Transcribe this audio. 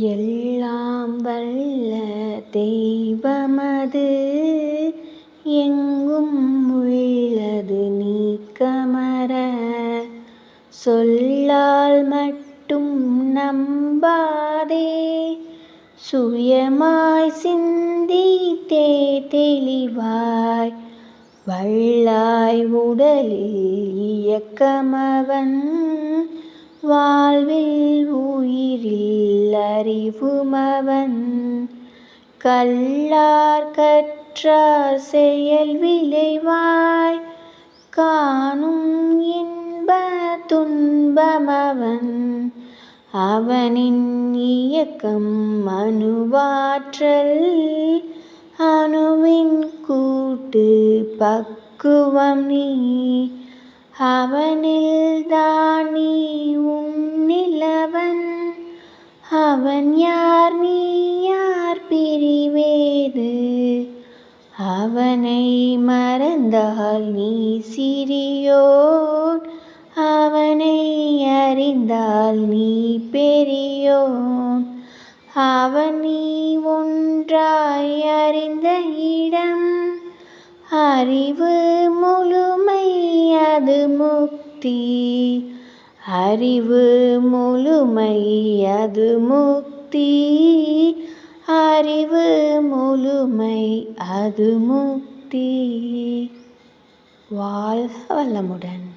எல்லாம் வல்ல தெய்வமது. எங்கும் உள்ளது நீக்கமர. சொல்லால் மட்டும் நம்பாதே. சுயமாய் சிந்தித்தே தெளிவாய். வள்ளாய் உடலில் இயக்கமவன். வாழ்வில் உயிர் அறிவுமவன். கல்லார் கற்றார் செயல் விளைவாய். காணும் இன்ப துன்பமவன். அவனின் இயக்கம் அணுவாற்றல். அணுவின் கூட்டு பக்குவம் நீ. அவனில்தான் நீ உன்னி அவன் யார்? நீ யார் பிரிவேது? அவனை மறந்தால் நீ சிறியோன். அவனை அறிந்தால் நீ பெரியோன். அவன் நீ ஒன்றாய் அறிந்த இடம். அறிவு முழுமை அது முக்தி. அறிவு முழுமை அது முக்தி. அறிவு முழுமை அது முக்தி. வாழ்க வளமுடன்.